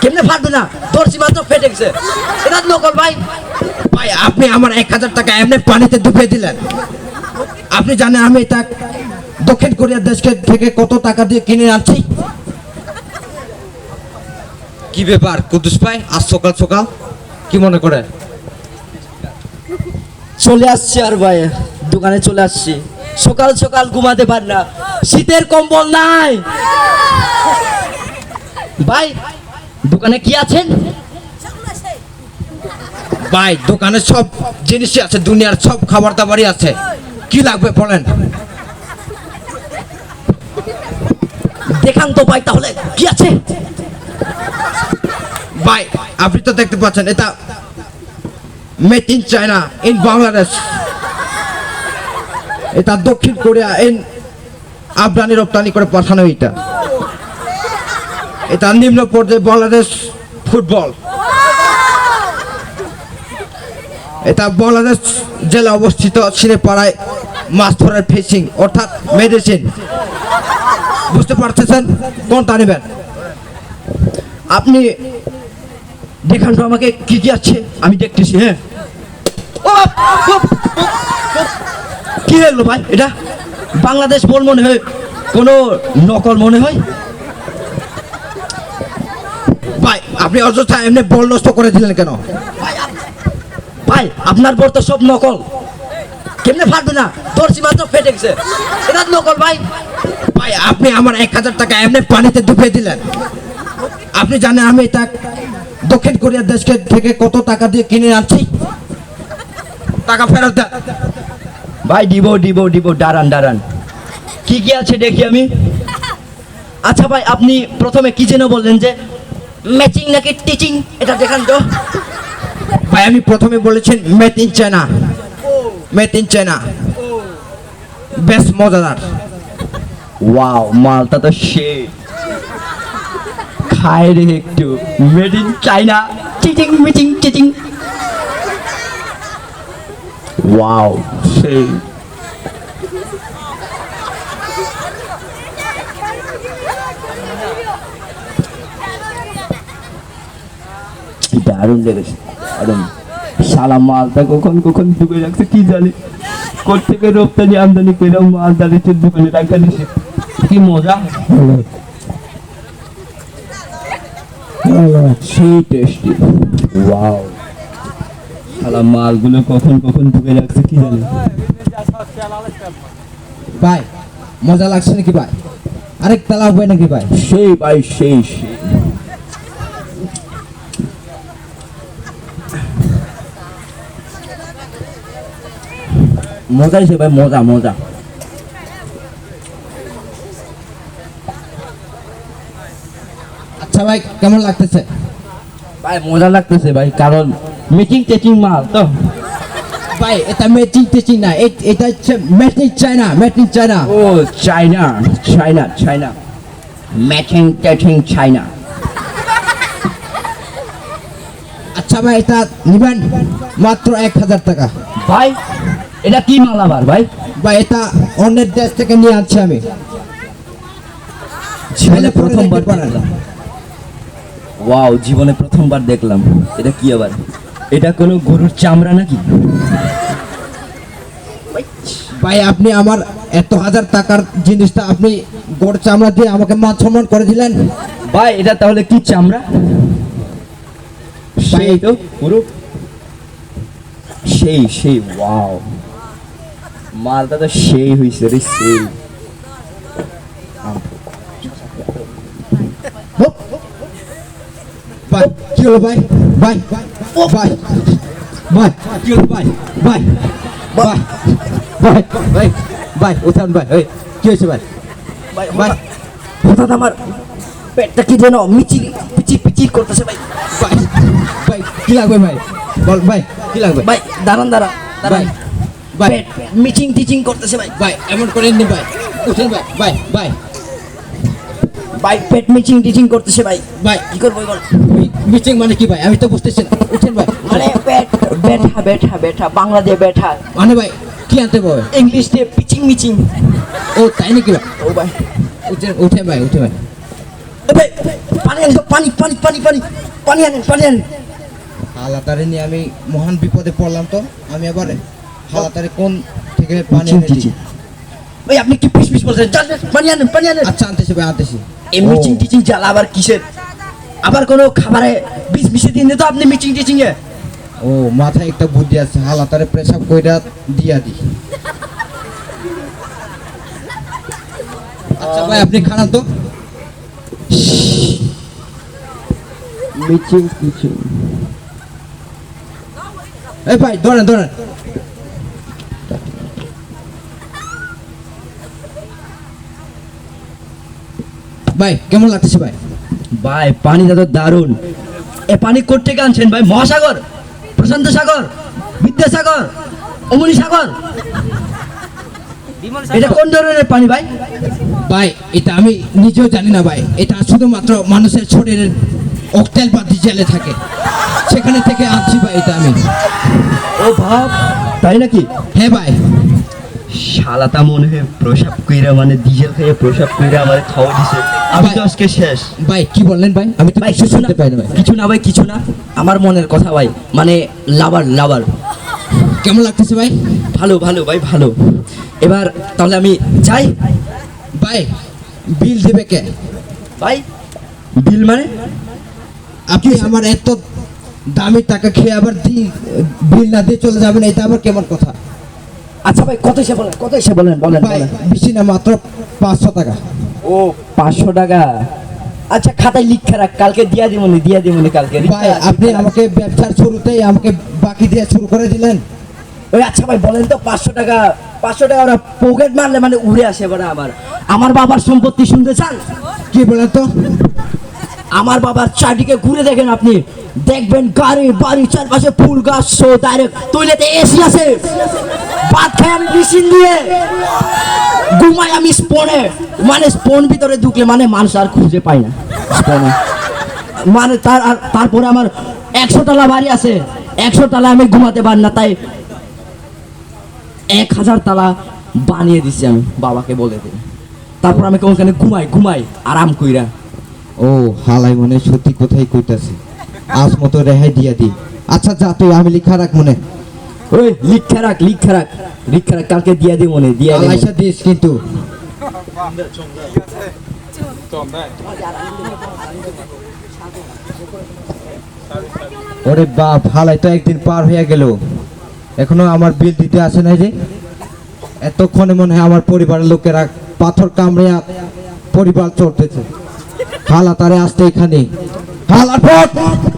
কেমনে ফাটবে না? মাত্র ফেটে গেছে। এটা নকল ভাই। ভাই আপনি আমার এক হাজার টাকা এমনি পানিতে ডুবিয়ে দিলেন। আপনি জানেন আমি এটা দক্ষিণ কোরিয়ার দেশকে থেকে কত টাকা দিয়ে কিনে আনছি? কি ব্যাপার কুদ্দুস ভাই? আজ সকাল সকাল? কি মনে করে? চলে আসছি আর ভাই দোকানে চলে আসছি। সকাল সকাল ঘুমাতে পার না। শীতের কম্বল নাই। ভাই দোকানে কি আছেন ভাই, দোকানে সব জিনিসই আছে, দুনিয়ার সব খাবার দাবারই আছে। কি লাগবে বলেন? দেখান তো ভাই, তাহলে কি আছে? ভাই, আপনি তো দেখতে পাচ্ছেন, এটা made in China in Bangladesh এটা দক্ষিণ কোরিয়া ইন আফগানি রপ্তানি করে পাঠানো এটা এটা নিম্ন পর্যায়ে বাংলাদেশ ফুটবল। এটা বাংলাদেশ জেলা অবস্থিত সিনেপাড়ায় মাছ ধরার ফিশিং, অর্থাৎ মেডিসিন। বুঝতে পারতেছেন? কোনটা নেবেন? আপনি দেখান তো আমাকে কি কি আছে, আমি দেখতেছি হ্যাঁ। কি হলো ভাই, এটা? বাংলাদেশ বল মনে হয়, কোনো নকল মনে হয় ভাই আপনি অযথা এমনি বল নষ্ট করে দিলেন কেন? ভাই আপনার বর তো সব নকল। কেমনে ফাটবে না? দর্শি মাত্র ফেটে গেছে। এটা নকল, ভাই। ভাই, আপনি আমার এক হাজার টাকা এমনি পানিতে ডুবিয়ে দিলেন। আপনি জানেন আমি এটা দক্ষিণ কোরিয়ার দেশকে থেকে কত টাকা দিয়ে কিনে আনছি? টাকা ফেরত দেন ভাই, দিব দিব দিব, দাঁড়ান দাঁড়ান। কি কি আছে দেখি আমি? আচ্ছা ভাই, আপনি প্রথমে কি যেন বললেন যে ম্যাচিং নাকি টিচিং? এটা দেখান তো। ভাই আমি প্রথমে বলেছেন made in China. In China. বেশ মজাদার। ওয়াও মালটা তো সে খায় রে একটু। মেড ইন চাইনা চিচিং মিচিং চিচিং ওয়াও সেই। দারুণ লেগেছে। দারুণ সালা মালটা কখন কখন ডুবে রাখছে কি জানি। কোথেকে রপ্তানি আমদানি করে মাল দাঁড়িয়েছে দোকানে রাখা দিছে। কি মজা। সেই টেস্টি ওয়াও মালগুলো কখন কখন ডুবে রাখছে কি জানি। ভাই মজা লাগছে নাকি ভাই? আরেক তালা হবে নাকি ভাই? সেই ভাই সেই সেই। মজা ভাই মজা মজা। আচ্ছা ভাই কেমন লাগতেছে? ভাই মজা লাগতেছে ভাই কারণ মিটিং টেচিং মাল তো। ভাই এটা ইন টিচিং না এটা হচ্ছে ইন চায়না মেড চায়না ও চাইনা চাইনা চাইনা ম্যাচিং টেচিং চাইনা আচ্ছা ভাই এটা নিবেন মাত্র এক হাজার টাকা। ভাই এটা কি মাল আবার ভাই? ভাই এটা অন্যের দেশ থেকে নিয়ে আনছি আমি। জীবনে পরে প্রথমবার ওয়াও জীবনে প্রথমবার দেখলাম। এটা কি আবার? এটা কোনো গরুর চামড়া নাকি? ভাই আপনি আমার এত হাজার টাকার জিনিসটা আপনি গোড় চামড়া দিয়ে আমাকে মান সম্মান করে দিলেন? ভাই এটা তাহলে কি চামড়া? সেই তো পুরো। সেই সেই ওয়াও। মালটা তো সেই হইছে রে সেই। হোপ। ভাই কি হলো ভাই? ভাই ও ভাই ভাই কি হলো ভাই? ভাই ভাই ভাই ভাই ভাই উঠান ভাই এই কি হয়েছে ভাই? ভাই ভাই হঠাৎ আমার পেটটা কি যেন মিচির পিচির পিচির করতেছে ভাই। ভাই ভাই কি লাগবে ভাই? বল ভাই কি লাগবে? ভাই দাঁড়ান দাঁড়ান দাঁড়ান। ভাই মিচিং টিচিং করতেছে ভাই ভাই এমন করে নি ভাই উঠেন ভাই ভাই ভাই ভাই পেট মিচিং টিচিং করতেছে ভাই ভাই কি করব এবার? মিটিং মানে কি ভাই আমি তো বুঝতেছি না। উঠেন ভাই মানে পেট বেঠা বেঠা বেঠা বাংলা দিয়ে বেঠা। মানে ভাই কি আনতে হবে ইংলিশ দিয়ে পিচিং মিচিং ও তাই নাকি ভাই? ও ভাই উঠে উঠে ভাই উঠে ভাই ভাই পানি আনেন পানি পানি পানি পানি পানি আনেন পানি আনেন। হালাতারে নিয়ে আমি মহান বিপদে পড়লাম তো। আমি আবার হালাতারে কোন থেকে পানি এনে চিনতেছি। দিই? আপনি কি পিস পিস বলছেন। পানি আনেন পানি আনেন। আচ্ছা আনতেছি ভাই আনতেছি। এই ও, মিচিং টিচিং জ্বালা আবার কিসের? আবার কোনো খাবারে বিষ মিশিয়ে দিন তো আপনি মিচিং টিচিং এ? ও মাথায় একটা বুদ্ধি আছে হালাতারে প্রেসাব কইরা দিয়া দি। আচ্ছা ভাই আপনি খারাপ তো। মিচিং টিচিং। এই ভাই ধরেন ধরেন। ভাই কেমন লাগতেছে ভাই? ভাই পানিটা তো দারুণ। এ পানি করতে আনছেন ভাই? মহাসাগর প্রশান্ত সাগর বিদ্যাসাগর অমনি সাগর? এটা কোন ধরনের পানি ভাই? ভাই এটা আমি নিজেও জানি না ভাই। এটা শুধুমাত্র মানুষের শরীরের অক্টেল বা ডিজেলে থাকে। সেখানে থেকে আনছি ভাই এটা আমি। ও ভাব তাই নাকি? হ্যাঁ ভাই। শালাতা মনে হয় প্রসাব কইরা মানে ডিজেল খেয়ে প্রসাব কইরা আমার খাওয়া দিছে। আমি তো আজকে শেষ। ভাই কি বললেন ভাই? আমি তো ভাই কিছু শুনতে পাই না ভাই। কিছু না ভাই কিছু না। আমার মনের কথা ভাই মানে লাভার লাভার। কেমন লাগতেছে ভাই? ভালো ভালো ভাই ভালো। এবার তাহলে আমি যাই। ভাই বিল দেবে কে? ভাই বিল মানে? আপনি আমার এত দামি টাকা খেয়ে আবার বিল না দিয়ে চলে যাবেন এটা আবার কেমন কথা? আচ্ছা ভাই কত এসে বলেন কত এসে বলেন বলেন বেশি না মাত্র পাঁচশো টাকা। ও পাঁচশো টাকা? আচ্ছা খাতায় লিখে রাখ কালকে দিয়া দিমনি দিয়া দিমনি কালকে ভাই আপনি আমাকে ব্যবসার শুরুতেই আমাকে বাকি দিয়ে শুরু করে দিলেন। ওই আচ্ছা ভাই বলেন তো পাঁচশো টাকা পাঁচশো টাকা ওরা পকেট মারলে মানে উড়ে আসে বড় আমার। আমার বাবার সম্পত্তি শুনতে চান? কি বলেন তো? আমার বাবার চারদিকে ঘুরে দেখেন আপনি। দেখবেন গাড়ি বাড়ি চারপাশে ফুল গাছ শো ডাইরেক্ট টয়লেটে এসি আছে। ভাত মেশিন দিয়ে আমি স্পনে মানে স্পন ভিতরে ঢুকলে মানে মানুষ আর খুঁজে পাই না। স্পনে মানে তার আর তারপরে আমার একশো তলা বাড়ি আছে। একশো তলা আমি ঘুমাতে পারি না তাই এক হাজার তালা বানিয়ে দিছি আমি বাবাকে বলে দিই তারপর আমি ওখানে ঘুমাই ঘুমাই আরাম কইরা। ও হালাই মনে সত্যি কোথায় কইতাছে। আজ মতো রেহাই দিয়া দি আচ্ছা যা তুই আমি লিখা রাখ মনে। ওই লিখা রাখ লিখা রাখ। লিখা রাখ কালকে দিয়ে দি মনে দিয়ে দিই আলাইসা দিস কিন্তু। ওরে বাপ হালাই তো একদিন পার হয়ে গেল। এখনও আমার বিল দিতে আসে নাই যে এতক্ষণে মনে হয় আমার পরিবারের লোকেরা পাথর কামড়ে পরিবার চলতেছে। হালা তারে আসতে এখানে। পথ!